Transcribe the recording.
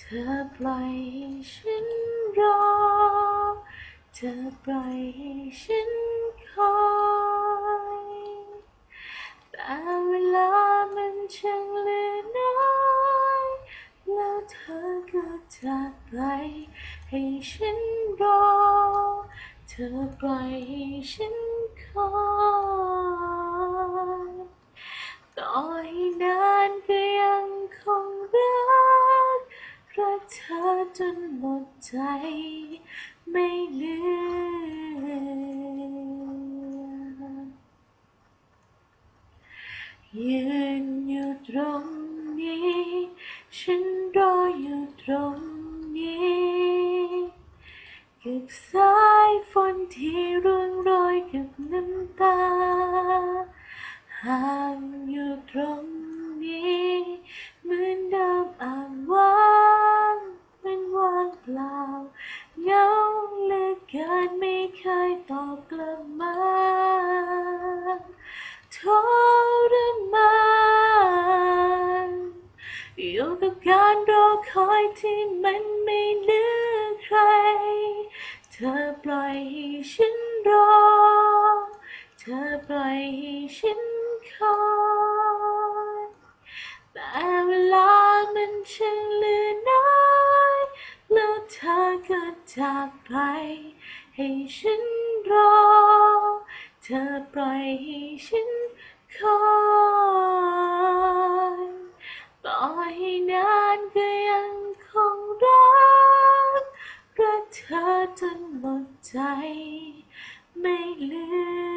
เธอปล่อยให้ฉันรอ เธอปล่อยให้ฉันคอยแต่เวลามันช่างเหลือน้อยแล้วเธอก็จากไปให้ฉันรอ เธอปล่อยให้ฉันคอยต่อให้นานก็ จนหมดใจ ไม่เหลือ ยืนอยู่ตรงนี้ ฉันรออยู่ตรงนี้กับสายฝนที่ร่วงโรยกับน้ำตาห่างอยู่ตรง กลับมาทรมานอยู่กับการรอคอยที่มันไม่เหลือใคร เธอปล่อยให้ฉันรอ เธอปล่อยให้ฉันคอยแต่เวลามันช่างเหลือน้อยแล้วเธอก็จากไปให้ฉัน รอ เธอปล่อยให้ฉันคอยต่อให้นานก็ยังคงรักรักเธอจนหมดใจ ไม่เหลือ